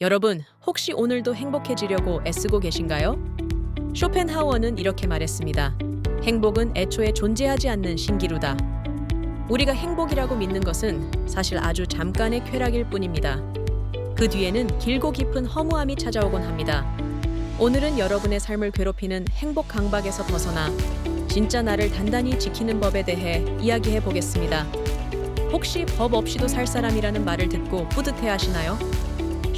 여러분, 혹시 오늘도 행복해지려고 애쓰고 계신가요? 쇼펜하우어는 이렇게 말했습니다. 행복은 애초에 존재하지 않는 신기루다. 우리가 행복이라고 믿는 것은 사실 아주 잠깐의 쾌락일 뿐입니다. 그 뒤에는 길고 깊은 허무함이 찾아오곤 합니다. 오늘은 여러분의 삶을 괴롭히는 행복 강박에서 벗어나 진짜 나를 단단히 지키는 법에 대해 이야기해 보겠습니다. 혹시 법 없이도 살 사람이라는 말을 듣고 뿌듯해 하시나요?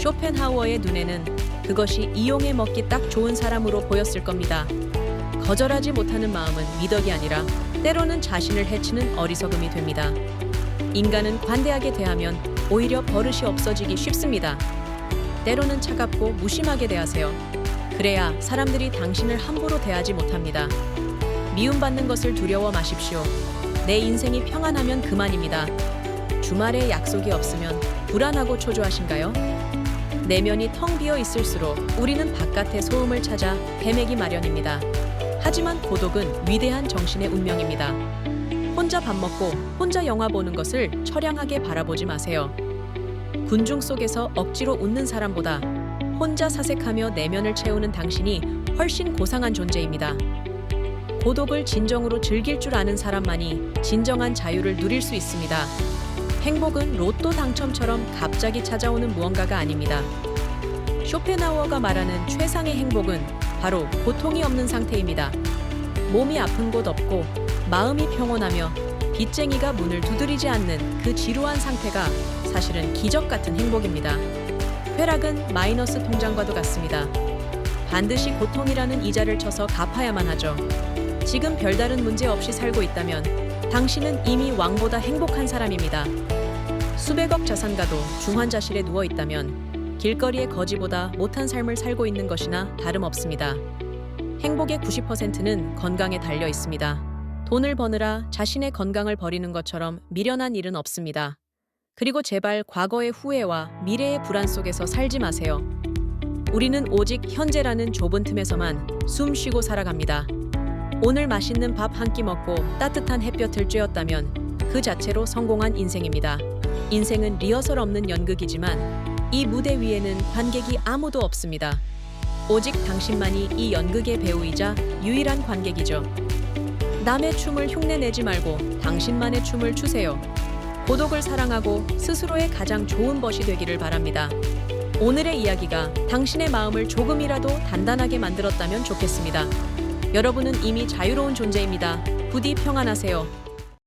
쇼펜하우어의 눈에는 그것이 이용해 먹기 딱 좋은 사람으로 보였을 겁니다. 거절하지 못하는 마음은 미덕이 아니라 때로는 자신을 해치는 어리석음이 됩니다. 인간은 관대하게 대하면 오히려 버릇이 없어지기 쉽습니다. 때로는 차갑고 무심하게 대하세요. 그래야 사람들이 당신을 함부로 대하지 못합니다. 미움받는 것을 두려워 마십시오. 내 인생이 평안하면 그만입니다. 주말에 약속이 없으면 불안하고 초조하신가요? 내면이 텅 비어 있을수록 우리는 바깥의 소음을 찾아 헤매기 마련입니다. 하지만 고독은 위대한 정신의 운명입니다. 혼자 밥 먹고 혼자 영화 보는 것을 처량하게 바라보지 마세요. 군중 속에서 억지로 웃는 사람보다 혼자 사색하며 내면을 채우는 당신이 훨씬 고상한 존재입니다. 고독을 진정으로 즐길 줄 아는 사람만이 진정한 자유를 누릴 수 있습니다. 행복은 로또 당첨처럼 갑자기 찾아오는 무언가가 아닙니다. 쇼펜하우어가 말하는 최상의 행복은 바로 고통이 없는 상태입니다. 몸이 아픈 곳 없고 마음이 평온하며 빚쟁이가 문을 두드리지 않는 그 지루한 상태가 사실은 기적 같은 행복입니다. 쾌락은 마이너스 통장과도 같습니다. 반드시 고통이라는 이자를 쳐서 갚아야만 하죠. 지금 별다른 문제 없이 살고 있다면 당신은 이미 왕보다 행복한 사람입니다. 수백억 자산가도 중환자실에 누워 있다면 길거리의 거지보다 못한 삶을 살고 있는 것이나 다름없습니다. 행복의 90%는 건강에 달려 있습니다. 돈을 버느라 자신의 건강을 버리는 것처럼 미련한 일은 없습니다. 그리고 제발 과거의 후회와 미래의 불안 속에서 살지 마세요. 우리는 오직 현재라는 좁은 틈에서만 숨 쉬고 살아갑니다. 오늘 맛있는 밥 한 끼 먹고 따뜻한 햇볕을 쬐었다면 그 자체로 성공한 인생입니다. 인생은 리허설 없는 연극이지만 이 무대 위에는 관객이 아무도 없습니다. 오직 당신만이 이 연극의 배우이자 유일한 관객이죠. 남의 춤을 흉내내지 말고 당신만의 춤을 추세요. 고독을 사랑하고 스스로의 가장 좋은 벗이 되기를 바랍니다. 오늘의 이야기가 당신의 마음을 조금이라도 단단하게 만들었다면 좋겠습니다. 여러분은 이미 자유로운 존재입니다. 부디 평안하세요.